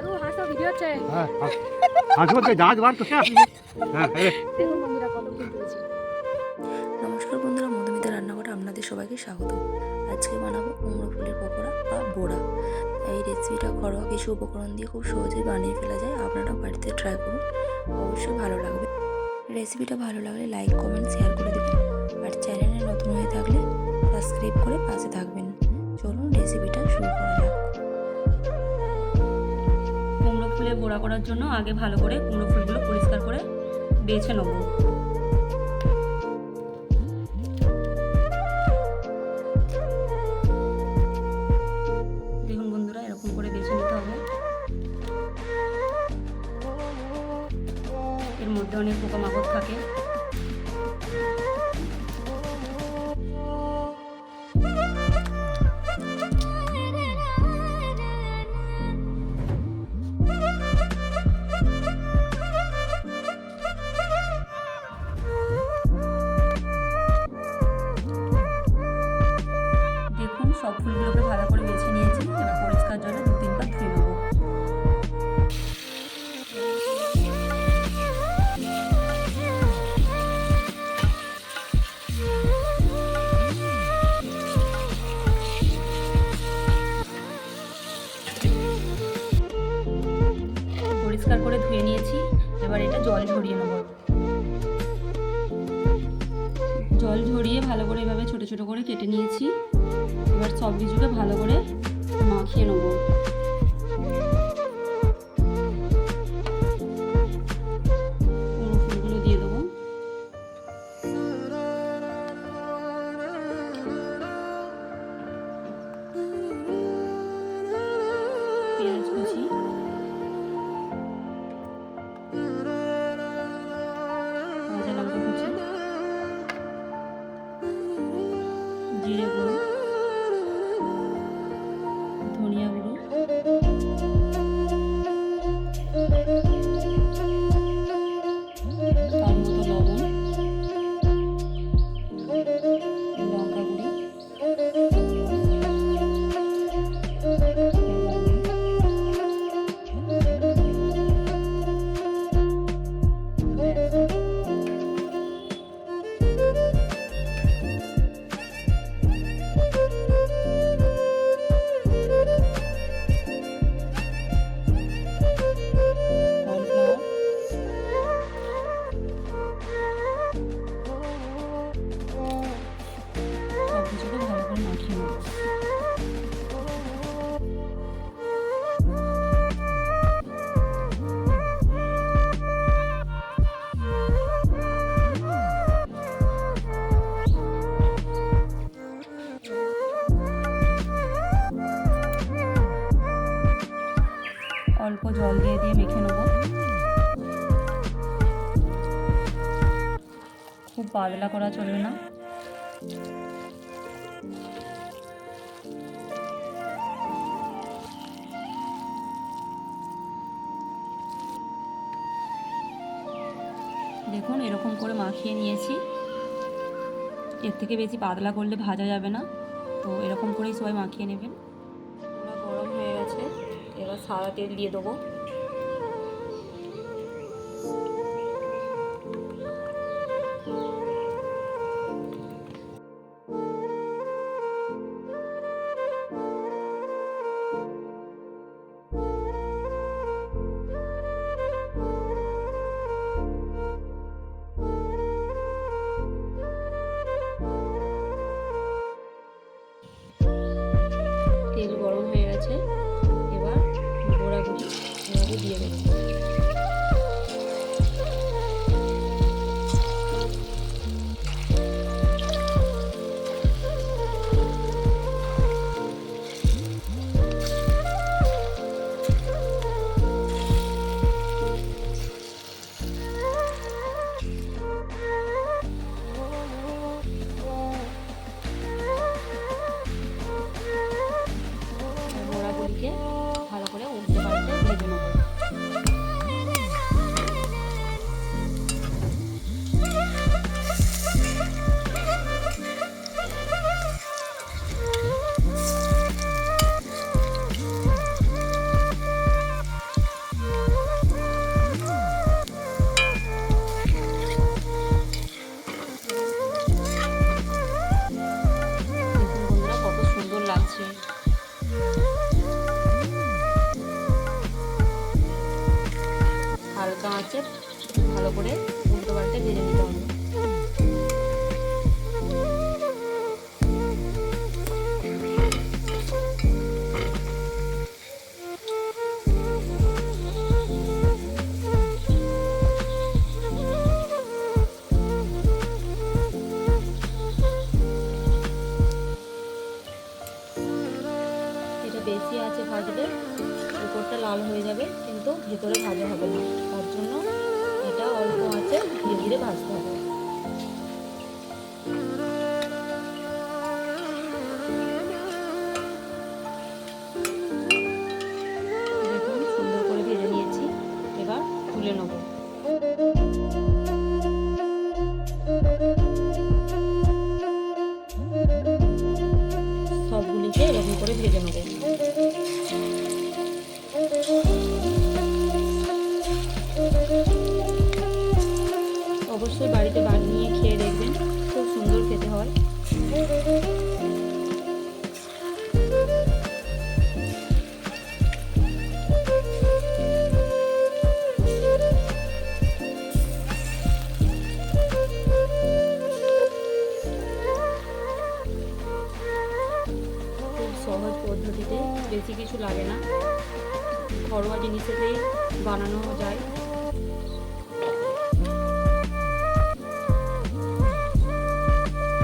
দাদু হাসো ভিডিও হচ্ছে হ্যাঁ হাসবো তো জাহাজ বার করছে হ্যাঁ দেখুন বন্ধুরা কত ফুল তুলেছি নমস্কার বন্ধুরা মধুমিতা রান্নাঘরে আপনাদের সবাইকে স্বাগত। আজকে বানাবো কুমড়ো ফুলের পকোড়া বা বোড়া। এই রেসিপিটা ঘরোয়া কিছু উপকরণ দিয়ে খুব সহজেই বানিয়ে ফেলা যায়। আপনারা বাড়িতে ট্রাই করুন। অবশ্যই ভালো লাগবে। রেসিপিটা ভালো লাগলে লাইক কমেন্ট শেয়ার করে দেবেন। আর চ্যানেলে নতুন হয়ে থাকলে সাবস্ক্রাইব করে পাশে থাকবেন। চলুন রেসিপিটা শুরু করা যাক। ফুলে বড়া করার জন্য আগে ভালো করে কুমড়ো ফুলগুলো পরিষ্কার করে বেছে নেব। দেখুন বন্ধুরা, এরকম করে বেছে নিতে হবে। এর মধ্যে অনেক পোকামাকড় থাকে। পরিষ্কার করে ধুয়ে নিয়েছি। এবার এটা জল ঝরিয়ে নেব। জল ঝরিয়ে ভালো করে এভাবে ছোট ছোট করে কেটে নিয়েছি। এবার সব কিছুকে ভালো করে মাখিয়ে নেব। পাতলা করা চলবে না। দেখুন, এরকম করে মাখিয়ে নিয়েছি। এর থেকে বেশি পাতলা করলে ভাজা যাবে না। তো এরকম করেই সবাই মাখিয়ে নেবেন। গরম হয়ে গেছে। এবার সাদা তেল দিয়ে দেবো। হালকা আঁচে ভালো করে উল্টো পাল্টে ভেজে নিতে হবে। ধীরে ভাজতে হবে। সবগুলিকে এরকম করে ভেজে নেব। পদ্ধতিতে বেশি কিছু লাগে না। ঘরোয়া জিনিসেতেই বানানো যায়।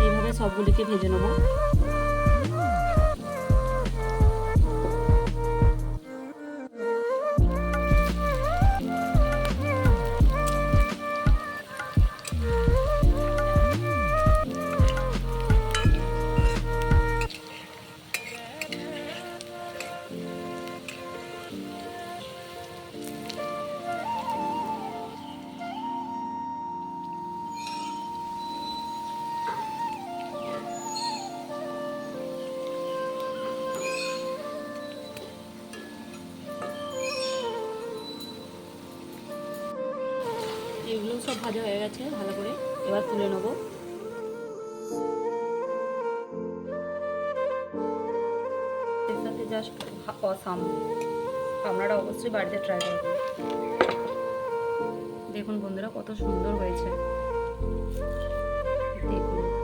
এইভাবে সবগুলিকে ভেজে নেব। এগুলো সব ভাজা হয়ে গেছে, ভালো করে এবার তুলে নেব। আপনারা অবশ্যই বাড়িতে ট্রাই করবেন। দেখুন বন্ধুরা, কত সুন্দর হয়েছে। দেখুন।